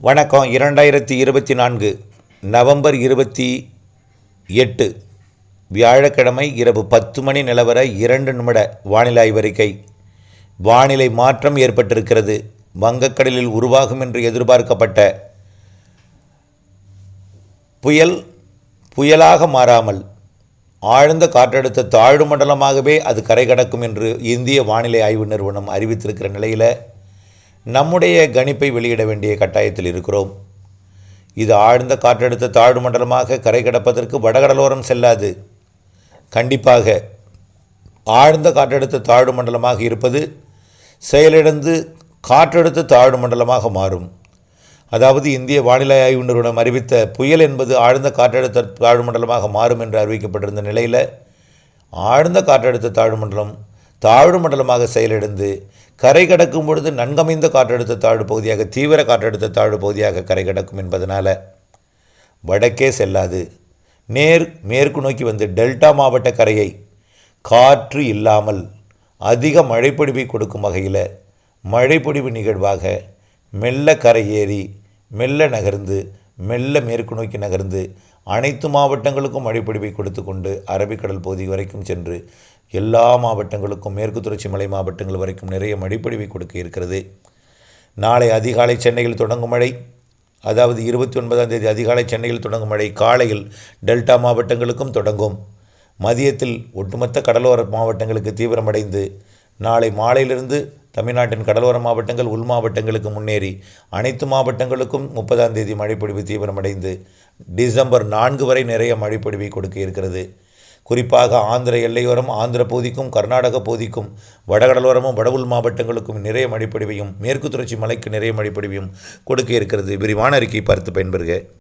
வணக்கம். இரண்டாயிரத்தி இருபத்தி நான்கு நவம்பர் இருபத்தி எட்டு வியாழக்கிழமை இரவு பத்து மணி நிலவர இரண்டு நிமிட வானிலை ஆய்வறிக்கை. வானிலை மாற்றம் ஏற்பட்டிருக்கிறது. வங்கக்கடலில் உருவாகும் என்று எதிர்பார்க்கப்பட்ட புயல் புயலாக மாறாமல் ஆழ்ந்த காற்றழுத்த தாழ்வு மண்டலமாகவே அது கரை கடக்கும் என்று இந்திய வானிலை ஆய்வு நிறுவனம் அறிவித்திருக்கிற நிலையில் நம்முடைய கணிப்பை வெளியிட வேண்டிய கட்டாயத்தில் இருக்கிறோம். இது ஆழ்ந்த காற்றழுத்த தாழ்வு மண்டலமாக கரை கடப்பதற்கு வடகடலோரம் செல்லாது. கண்டிப்பாக ஆழ்ந்த காற்றழுத்த தாழ்வு மண்டலமாக இருப்பது செயலிழந்து காற்றழுத்த தாழ்வு மண்டலமாக மாறும். அதாவது இந்திய வானிலை ஆய்வு நிறுவனம் அறிவித்த புயல் என்பது ஆழ்ந்த காற்றழுத்த தாழ்வு மண்டலமாக மாறும் என்று அறிவிக்கப்பட்டிருந்த நிலையில் ஆழ்ந்த காற்றழுத்த தாழ்வு மண்டலம் தாழ்வு மண்டலமாக செயலிழந்து கரை கடக்கும் பொழுது நன்கமைந்த காற்றழுத்த தாழ்வு பகுதியாக தீவிர காற்றழுத்த தாழ்வு பகுதியாக கரை கடக்கும் என்பதனால் வடக்கே செல்லாது. நேர் மேற்கு நோக்கி வந்து டெல்டா மாவட்ட கரையை காற்று இல்லாமல் அதிக மழைப்பொழிவை கொடுக்கும் வகையில் மழைப்பொழிவு நிகழ்வாக மெல்ல கரை ஏறி மெல்ல நகர்ந்து மெல்ல மேற்கு நோக்கி நகர்ந்து அனைத்து மாவட்டங்களுக்கும் மழைப்பொழிவை கொடுத்து கொண்டு அரபிக்கடல் பகுதி வரைக்கும் சென்று எல்லா மாவட்டங்களுக்கும் மேற்கு தொடர்ச்சி மலை மாவட்டங்கள் வரைக்கும் நிறைய மழைப்பொழிவை கொடுக்க இருக்கிறது. நாளை அதிகாலை சென்னையில் தொடங்கும் மழை. அதாவது இருபத்தி ஒன்பதாம் தேதி அதிகாலை சென்னையில் தொடங்கும் மழை. காலையில் டெல்டா மாவட்டங்களுக்கும் தொடங்கும். மதியத்தில் ஒட்டுமொத்த கடலோர மாவட்டங்களுக்கு தீவிரமடைந்து நாளை மாலையிலிருந்து தமிழ்நாட்டின் கடலோர மாவட்டங்கள் உள் மாவட்டங்களுக்கு முன்னேறி அனைத்து மாவட்டங்களுக்கும் முப்பதாம் தேதி மழைப்பொழிவு தீவிரமடைந்து டிசம்பர் நான்கு வரை நிறைய மழைப்பொழிவை கொடுக்க இருக்கிறது. குறிப்பாக ஆந்திர எல்லையோரம் ஆந்திர பகுதிக்கும் கர்நாடக பகுதிக்கும் வடகடலோரமும் வடவுள் மாவட்டங்களுக்கும் நிறைய மழைப்பொழிவையும் மேற்கு தொடர்ச்சி மலைக்கு நிறைய மழைப்பொழிவையும் கொடுக்க இருக்கிறது. விரிவான அறிக்கை பார்த்து பயன்பெறுக.